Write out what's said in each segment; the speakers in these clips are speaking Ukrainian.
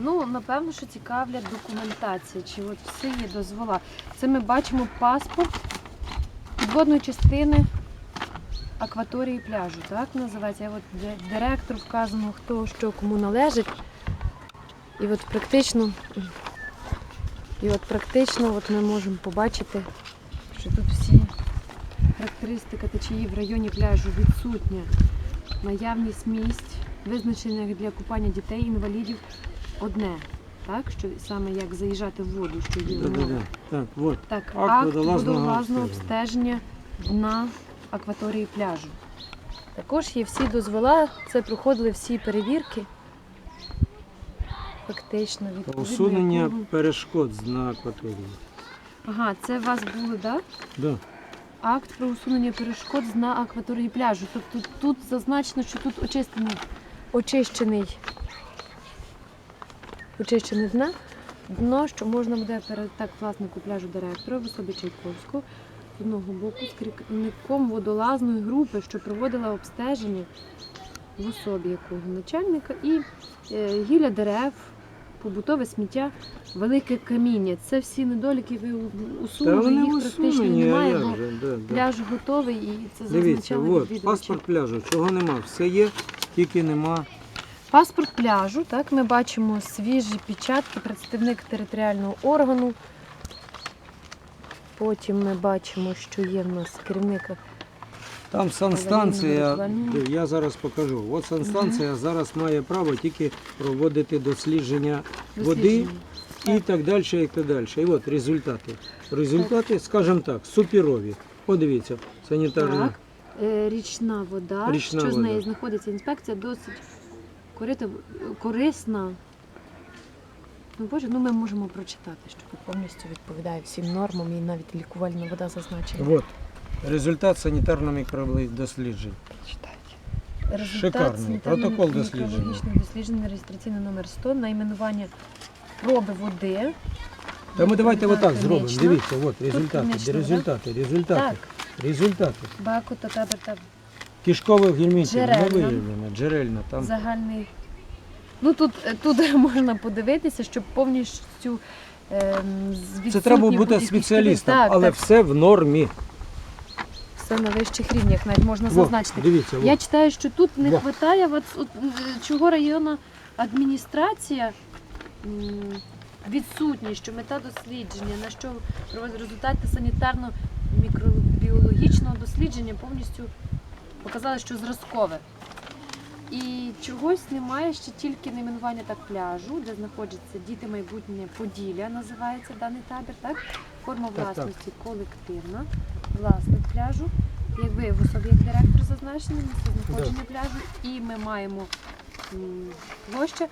Ну, напевно, що цікавлять документація, чи от все є дозвола. Це ми бачимо паспорт підводної частини акваторії пляжу, так називається. Я от директор вказано, хто що кому належить. І от практично, і от практично от ми можемо побачити, що тут всі характеристика течії в районі пляжу відсутня. Наявність місць, визначених для купання дітей, інвалідів, одне. Так, що саме як заїжджати в воду, що є Да, да. Так, от. Так, Акт акт водолазного водолазного обстеження. обстеження на акваторії пляжу. Також є всі дозвола, це проходили всі перевірки. Фактично, відповідно. Усунення якого- перешкод на акваторії. Ага, це у вас було, так? Да. Акт про усунення перешкод з на акваторії пляжу. Тобто тут зазначено, що тут очистений, очищений, очищене дно, дно, що можна буде перед так власнику пляжу директора в особі Чайковського з одного боку з керівником водолазної групи, що проводила обстеження в особі якого начальника і е, гілля дерев, побутове сміття, велике каміння. Це всі недоліки ви усунули, їх практично немає. бо да, да. Пляж готовий і це Дивіться, от, паспорт пляжу, чого нема, все є, тільки нема. Паспорт пляжу, так, ми бачимо свіжі печатки, представник територіального органу. Потім ми бачимо, що є в нас керівник. Там санстанція, я зараз покажу. От санстанція зараз має право тільки проводити дослідження води дослідження. і так далі, і так далі. І от результати. Результати, скажімо так, суперові. Подивіться, санітарна. Так. Е, Річна вода, Річна що з нею знаходиться інспекція, досить корисна. Ну, Боже, ну ми можемо прочитати, що тут повністю відповідає всім нормам і навіть лікувальна вода зазначена. От. Результат санітарно-мікробних досліджень. Результат Шикарний. Протокол дослідження. мікробіологічних досліджень, реєстраційний номер 100, найменування проби води. Та ми давайте отак зробимо. Дивіться, от результати, хімічна результати, результати, Так, результати. баку та табір та Кишкових гельмінтів не Джерельна. виявлено, джерельна там. загальний. Ну тут, тут можна подивитися, щоб повністю ем, з Це треба відсутні бути будь-які спеціалістом, Так, але так, все в нормі. все на вищих рівнях навіть можна Во, зазначити. дивіться, Я читаю, що тут не Во. вистачає, от, от, е, чого районна адміністрація м, відсутні, що мета дослідження, на що проводить результати санітарно-мікробіологічного дослідження повністю показали, що зразкове. І чогось немає ще тільки найменування так пляжу, де знаходяться діти майбутнє Поділля, називається даний табір, так? Форма так. власності колективна, власник пляжу. Як ви в особі як директор зазначений, місце знаходження пляжу. І ми маємо площа,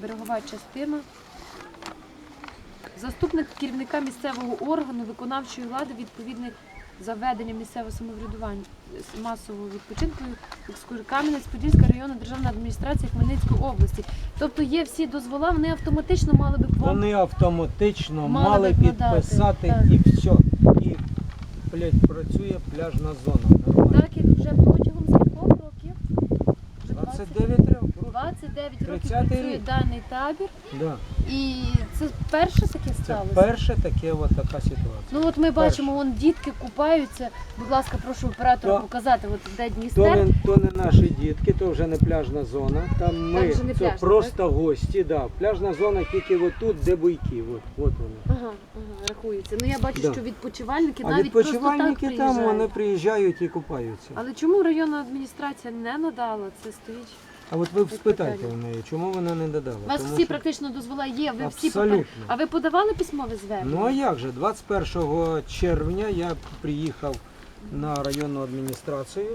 берегова частина. Заступник керівника місцевого органу виконавчої влади відповідний за ведення місцевого самоврядування з масового відпочинку Кам'янець-Подільська районна державна адміністрація Хмельницької області. Тобто є всі дозвола, вони автоматично мали би вам Вони автоматично Мали мали підписати так. і все. І блядь, працює пляжна зона. Нормально. так як вже протягом скількох років. Вже 20 29 років. 29 років працює рік. даний табір, Да. і це перше таке Це сталося. перше таке от така ситуація. Ну от ми бачимо, вон дітки купаються. Будь ласка, прошу оператора То- показати, от де То Дністер. не, то не наші дітки, то вже не пляжна зона. Там ми вже не це пляжна, просто гості. Да. Пляжна зона тільки отут, де буйки. От, от вони. Ага, ага, рахується. Ну я бачу, Да. що відпочивальники А навіть просто так відпочивальники там приїжджають. вони приїжджають і купаються. Але чому районна адміністрація не надала? Це стоїть. А от ви спитайте у неї, чому вона не додала? У вас Тому всі що- практично дозвола є. Ви всі Абсолютно. попер- А ви подавали письмове звернення? Ну а як же? 21 червня я приїхав на районну адміністрацію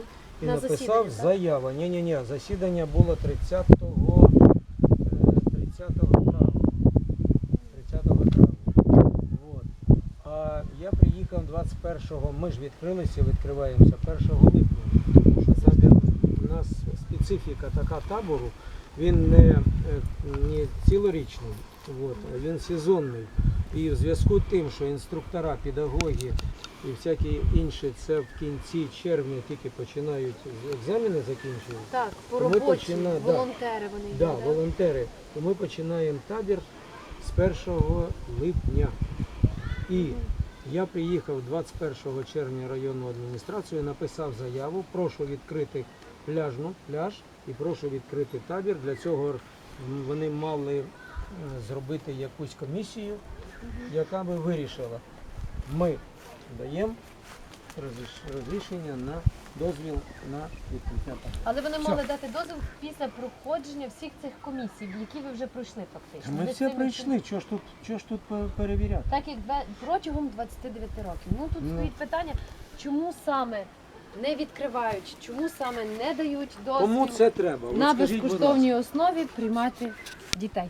і На написав так? заяву. Ні, ні, ні, засідання було 30-го, е, 30 травня. 30 травня. А я приїхав 21-го, ми ж відкрилися, відкриваємося 1 липня. Тому що табір, у специфіка така табору, він не, е, не цілорічний, от, він сезонний. І в зв'язку з тим, що інструктора, педагоги і всякі інші, це в кінці червня тільки починають екзамени закінчують. Так, по роботі, почина- волонтери вони Да, йдуть, да? волонтери. То ми починаємо табір з 1 липня. І я приїхав 21 червня районну адміністрацію, написав заяву, прошу відкрити пляжну пляж і прошу відкрити табір. Для цього вони мали е, зробити якусь комісію, яка би вирішила. Ми даємо розрішення на дозвіл на відкриття табору. Але вони Все. мали дати дозвіл після проходження всіх цих комісій, які ви вже пройшли фактично. Ми Ви все цими пройшли, чого ж тут, чого ж тут пе- перевіряти? Так як две- протягом 29 років. Ну тут Ну. стоїть питання, чому саме не відкривають, чому саме не дають дозвіл Кому це треба? От на скажіть, будь безкоштовній основі приймати дітей.